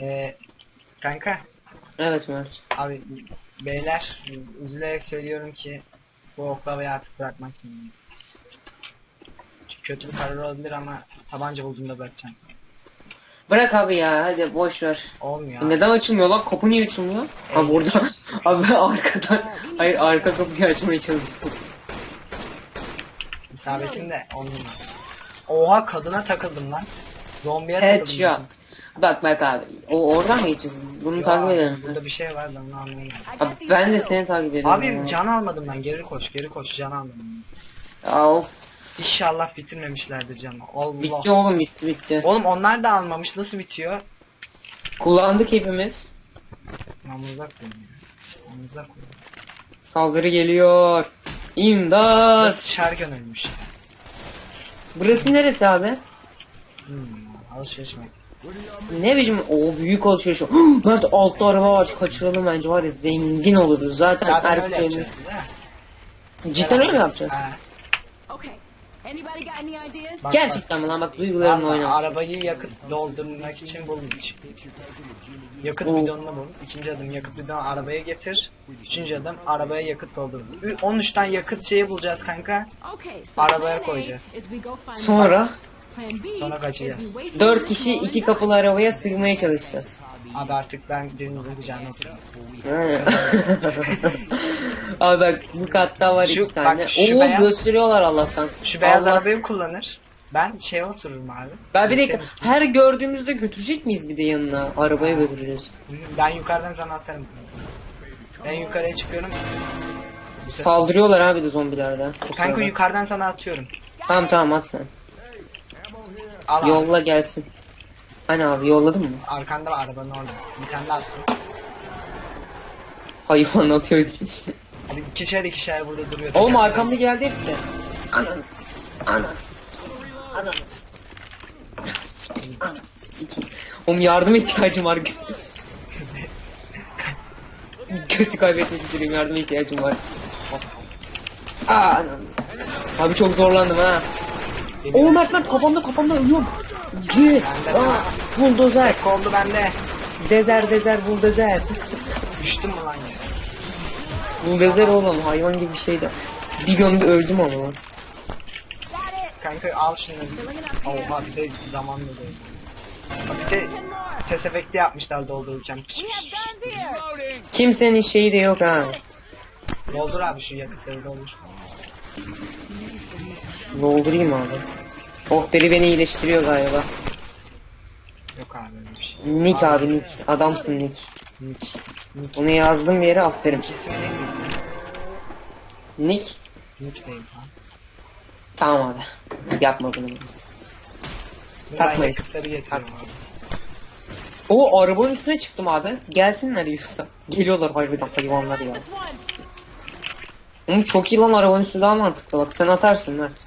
Ee, kanka Evet Mert. abi beyler üzülerek söylüyorum ki bu oklavayı artık bırakmak zorundayım. Kötü bir karar olabilir ama tabanca bulduğumda bırakacağım. Bırak abi ya hadi boş ver. Olmuyor. abi. Neden açılmıyor lan? Kapı niye açılmıyor? Ha burada. abi ben arkadan. Hayır arka kapıyı açmaya çalıştım. İsabetim de on numara. Oha kadına takıldım lan. Zombiye takıldım. Headshot. Bak bak abi. O oradan mı geçeceğiz biz? Bunu Ya, takip edelim. Burada bir şey var ben anlayamadım. Abi ben de seni takip ediyorum. Abi can almadım ben geri koş geri koş can almadım. Ya of. İnşallah bitirmemişlerdir canı. Allah. Bitti oğlum bitti bitti. Oğlum onlar da almamış nasıl bitiyor? Kullandık hepimiz. Namluza koyun ya. Namluza koyun. Saldırı geliyor. İmdat. Şarkın ölmüş ya. Burası neresi abi? Hmm, alışveriş mi? Ne biçim o büyük alışveriş. o. Mert altta araba var kaçıralım bence var ya zengin oluruz zaten, Zaten erkeğimiz. Cidden öyle mi yapacağız? Ha, bak, Gerçekten mi lan bak duygularımla oynama. arabayı yakıt doldurmak için bulmuş. Yakıt Oo. bidonunu bul. İkinci adım yakıt bidonu arabaya getir. Üçüncü adım arabaya yakıt doldur. Ü- 13'ten yakıt şeyi bulacağız kanka. Arabaya koyacağız. Sonra Sonra kaçacağız. dört kişi iki kapılı arabaya sığmaya çalışacağız. Abi artık ben birinizin kucağına oturuyorum. Abi bak bu katta var Şu- iki tane. bak şu Oo beyaz- gösteriyorlar Allah'tan. Şu beyaz Allah- arabayı kullanır. Ben şeye otururum abi. Ben bir dakika her gördüğümüzde götürecek miyiz bir de yanına? Arabaya götüreceğiz. Ben yukarıdan sana atarım. Ben yukarıya çıkıyorum. Saldırıyorlar abi de zombilerde. o Kanka yukarıdan sana atıyorum. Tamam tamam at sen. Al abi. Yolla gelsin. Hani abi yolladın mı? Arkanda var arabanın orada. Bir tane daha attım. Hayvan atıyor. Hadi ikişer ikişer burada duruyor. Oğlum arkamda geldi hepsi. Ananı s- Ananı s- Ananı s- Sikeyim, ananı sikeyim. Oğlum yardım ihtiyacım var. Kötü kaybetmek üzereyim yardım ihtiyacım var. Aa. Abi çok zorlandım ha. Oo Mert Mert kafamda kafamda ölüyorum. Git. Aa, buldozer. Tek oldu bende. Dezer dezer buldozer. Düştüm mü lan ya? Buldozer oğlum hayvan gibi bir şeydi. Bir gömdü öldüm ama lan. Kanka al şunu. Oha bir de zamanla değil. Bir de ses efekti yapmışlar doldururken. Kimsenin şeyi de yok ha. Doldur abi şu yakıtları doldur. Doldurayım abi. Oh biri beni iyileştiriyor galiba. Yok abi öyle bir şey. Nick abi Nick. Adamsın Nick. Nick. Nick. Onu yazdım bir yere aferin. Nick. Nick değil ha. Tamam abi. Yapma bunu. Takmayız. abi. Takmayız. O arabanın üstüne çıktım abi. Gelsinler yiyorsa. Geliyorlar harbiden hayvanlar ya. Oğlum çok iyi lan arabanın üstü daha mantıklı. Bak sen atarsın Mert.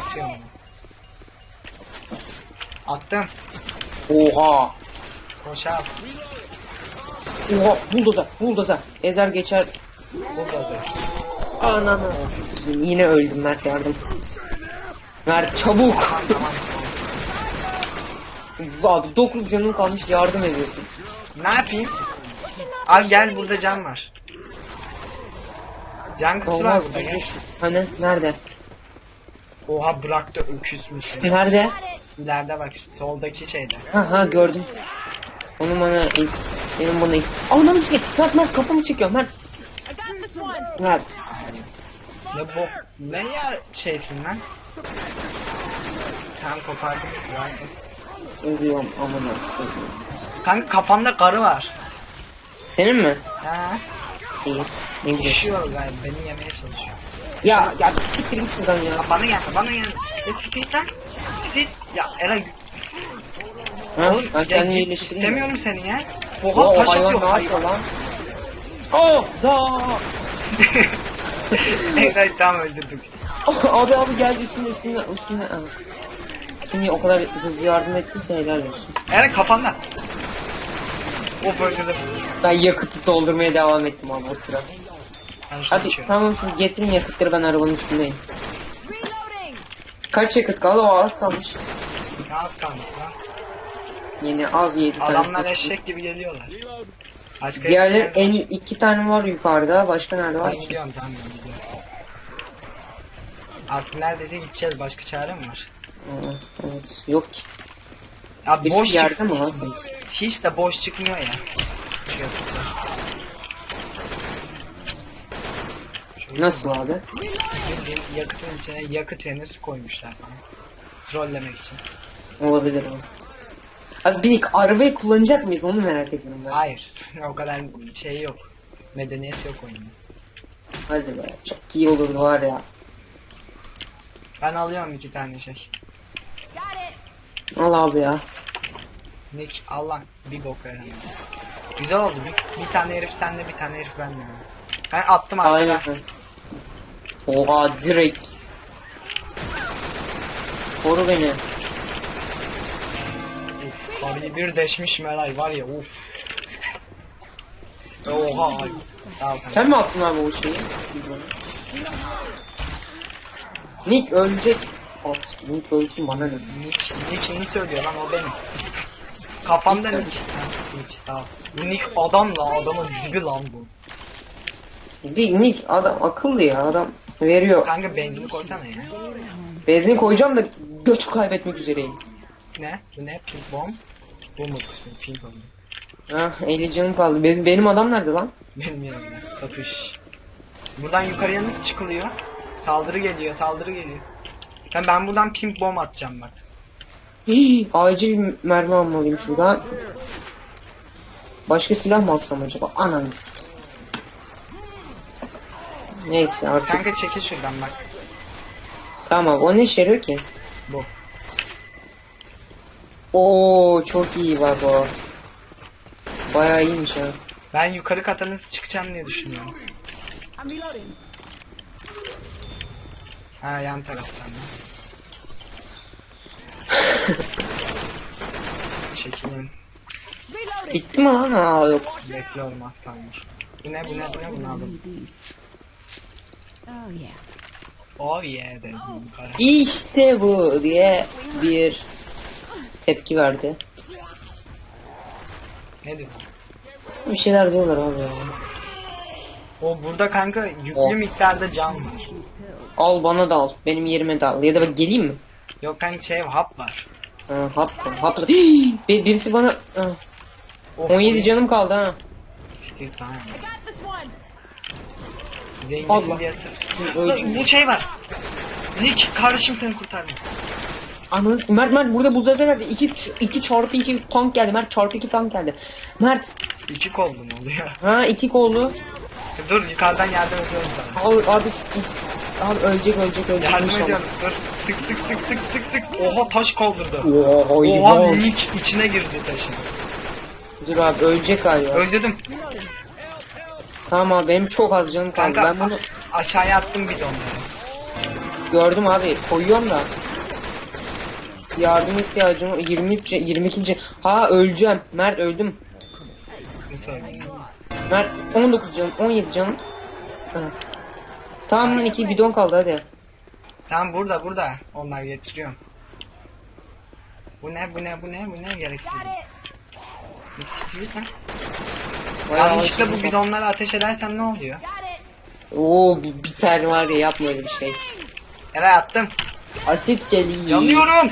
Atıyorum. Attım. Oha. Koş abi. Oha. Buldozer. Buldozer. Ezer geçer. Burada da. Ananı sikeyim. Yine öldüm Mert yardım. Mert çabuk. Abi 9 canım kalmış yardım ediyorsun. Ne yapayım? Al gel burada cam var. Can kutusu var burada. Hani nerede? Oha bıraktı öküz müsün? Nerede? İleride bak soldaki şeyde. Ha ha gördüm. Onu bana ilk benim bana ilk. Ananı sikeyim. Mert Mert kafamı çekiyor Mert. Mert. Ne bu? Ne ya şeysin lan? Tamam kopardım. Ölüyorum amına. koyayım. Kanka kafamda karı var. Senin mi? Ha? İyi. Ne güzel. Düşüyor galiba beni yemeye çalışıyor. Ya ya siktir git şuradan ya. Bana gel bana gel. Ne siktir. Ya Eray. Ha? Oğlum Ben kendimi iyileştireyim. istemiyorum seni ya. O, Oha o taş atıyor ne yapıyor lan? Oh za. Eray tamam öldürdük. abi abi geldi üstüne üstüne üstüne. Şimdi o kadar hızlı yardım ettiyse helal olsun. Eray kafanda. Of öldürdüm. Ben yakıtı doldurmaya devam ettim abi o sıra. Hadi tamam siz getirin yakıtları ben arabanın üstündeyim. Kaç yakıt kaldı o az kalmış. Ne az kalmış lan? Yeni az 7 tane. Adamlar eşek gibi geliyorlar. Başka Diğerleri herifler- en iki tane var yukarıda. Başka nerede var Ben ki? gidiyorum tamam ben gidiyorum. Artık neredeyse gideceğiz. Başka çare mi var? Aa, evet. Yok ki. Ya Birisi boş yerde mi lan sanki? Hiç de boş çıkmıyor ya. Şu yapıklar. Nasıl abi? Yakıtın içine yakıt henüz koymuşlar. Trollemek için. Olabilir o. Abi bir arabayı kullanacak mıyız onu merak ediyorum ben. Hayır. o kadar şey yok. Medeniyet yok oyunda. Hadi be çok iyi olurdu var ya. Ben alıyorum iki tane şey. Al abi ya. Nick Allah bir bok yaramıyor. Güzel oldu. Bir, bir tane herif sende bir tane herif bende. Ben attım Aynen. arkaya. Oha direkt. Koru beni. Abi bir deşmiş Meray var ya uf. Oha ay. Tamam, Sen mi attın abi o şeyi? Nick ölecek. Of, Nick ölsün bana ne? Nick, Nick ini söylüyor lan o benim. Kafamda Nick. Ha, Nick tamam. Bu Nick adam la adamın dibi lan bu. Değil Nick adam akıllı ya adam veriyor. Kanka benzini koysana ya. Benzin koyacağım da götü kaybetmek üzereyim. Ne? Bu ne? Pink bomb? Bu mu? Pink bomb. Ah 50 canım kaldı. Benim, benim adam nerede lan? Benim yanımda. Satış. Buradan yukarıya nasıl çıkılıyor? Saldırı geliyor, saldırı geliyor. Ben, ben buradan pink bomb atacağım bak. Hii, acil mermi almalıyım şuradan. Başka silah mı alsam acaba? Ananı s- Neyse artık. Kanka çekil şuradan bak. Tamam o ne işe yarıyor ki? Bu. Oo çok iyi bak o. Bayağı iyiymiş ha. Ben yukarı kata nasıl çıkacağım diye düşünüyorum. Ha yan taraftan da. Çekilin. Bitti mi lan? Aa yok. Bekliyorum az kalmış. Bu ne bu ne bu ne bunu aldım. Oh yeah. Oh yeah dedim yukarı. İşte bu diye bir tepki verdi. Ne dedim? Bir şeyler diyorlar abi ya. O burada kanka yüklü Oh. miktarda can var. Al bana da al. Benim yerime de al. Ya da bak geleyim mi? Yok kanka şey hap var. Ha, hap da, hap da. Hii, bir- birisi bana ha, Oh, 17 canım kaldı ha. Siktir, tamam. Zenginsin Allah. diye sırf- Öldüm. Bu şey var. Nick kardeşim seni kurtardım. Ananı s- Mert Mert burada buzdolabı geldi. 2 2 çarpı 2 tank geldi. Mert çarpı 2 tank geldi. Mert İki kollum oluyor. ha 2 kollu. Dur yukarıdan yardım ediyorum sana. Al abi s- Abi ölecek ölecek ölecek Yardım inşallah. ediyorum. Dur. Tık tık tık tık tık tık. Oha taş kaldırdı. Oha, Oha oha. Nick içine girdi taşın. Dur abi ölecek galiba. Öldürdüm. Tamam abi benim çok az canım kaldı. Kanka Ben bunu aşağıya attım bidonları. gördüm abi. Koyuyorum da. Yardım ihtiyacım var. 23 22 can- Ha öleceğim. Mert öldüm. Mert 19 canım 17 canım. Ha. Tamam lan 2 bidon kaldı hadi. Tamam burada burada. Onlar getiriyorum. Bu ne bu ne bu ne bu ne gereksiz. Yanlışlıkla bu bidonları ateş edersem ne oluyor? Oo bi- biter var ya yapma öyle bir şey. Eray attım. Asit geliyor. Yanıyorum.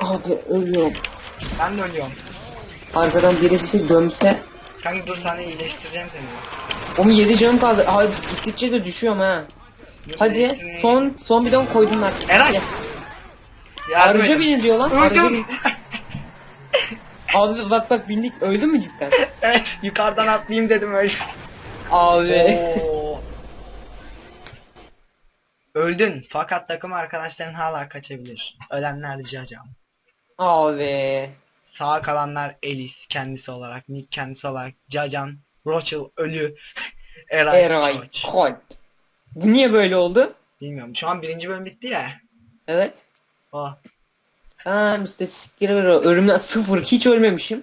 Abi ölüyorum. Ben de ölüyorum. Arkadan birisi dömse. Kanka dur sana iyileştireceğim seni. Oğlum 7 canım kaldı. Abi gittikçe de düşüyorum ha. Dur, Hadi son son bidon koydum Mert. Eray. Yardım Arıca edin. beni diyor lan. Öldüm. Abi bak bak bindik öldü mü cidden? Yukarıdan atlayayım dedim öyle. Abi. Oo. Öldün fakat takım arkadaşların hala kaçabilir. Ölenler rica can. Abi. Sağ kalanlar Elis kendisi olarak, Nick kendisi olarak, Cacan, Rochel ölü, Eray, Eray Koç. Bu niye böyle oldu? Bilmiyorum şu an birinci bölüm bitti ya. Evet. O Ha müsteşkilere göre ölümden sıfır hiç ölmemişim.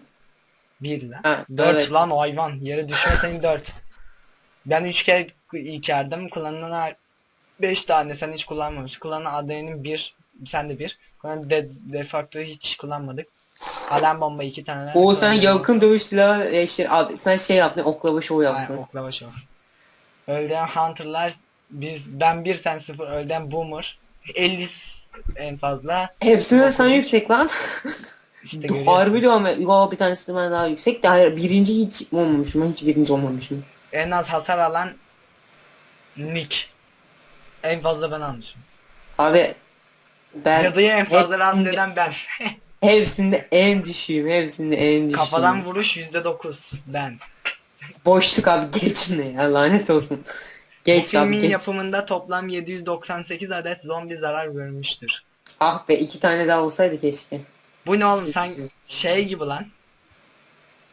bir lan. Ha, Dört evet. lan o hayvan. Yere düşmesen dört. Ben üç kere ilk yardım kullanılan beş tane sen hiç kullanmamış. Kullanan adayının bir Sen de bir. Sonra de, de facto hiç kullanmadık. Alarm bomba iki tane. O sen yakın dövüş silahı e, işte abi sen şey yaptın oklava şov Aynen, yaptın. oklava şov. Öldüren Hunter'lar biz ben 1 sen 0 öldüren Boomer 50 en fazla Hepsine sen yüksek lan. işte Harbi diyorum ama yo, bir tanesi de ben daha yüksek de hayır birinci hiç olmamışım ben hiç birinci olmamışım. En az hasar alan Nick. En fazla ben almışım. Abi ben Cadıyı en fazla rahatsız hepsinde, eden ben. hepsinde en düşüğüm hepsinde en düşüğüm. Kafadan vuruş %9 ben. Boşluk abi geç ne ya lanet olsun. Bu Geç abi filmin geç. yapımında toplam 798 adet zombi zarar görmüştür. Ah be iki tane daha olsaydı keşke. Bu ne oğlum sen 800. şey gibi lan.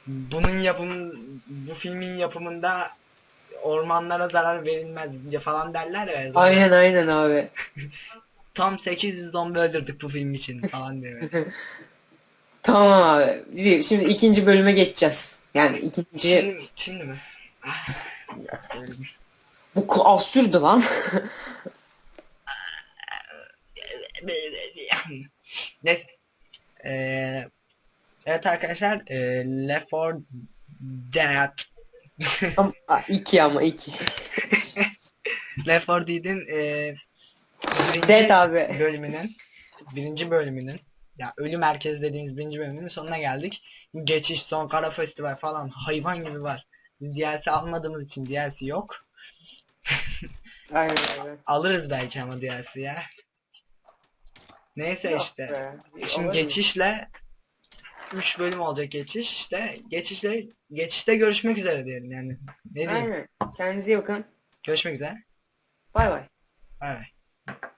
Bunun yapımı bu filmin yapımında ormanlara zarar verilmez diye falan derler ya. Aynen aynen abi. Tam 800 zombi öldürdük bu film için falan diyor. Tamam abi. Bir- Şimdi ikinci bölüme geçeceğiz. Yani ikinci... şimdi, şimdi mi? Ah, öyle bir- Bu k- az sürdü lan. Neyse. Ee, evet arkadaşlar e, Left 4 Dead Ama, iki ama iki. Left 4 Dead'in e, Dead abi. bölümünün birinci bölümünün ya ölü merkez dediğimiz birinci bölümünün sonuna geldik. Geçiş son kara festival falan hayvan gibi var. DLC almadığımız için DLC yok. Aynen abi. Alırız belki ama DLC ya. Neyse Yok işte. be. Şimdi Olur geçişle 3 bölüm olacak geçiş işte geçişle geçişte görüşmek üzere diyelim yani. Ne diyeyim? Aynen. Kendinize iyi bakın. Görüşmek üzere. Bay bay. Bay bay.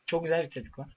Çok güzel bitirdik lan.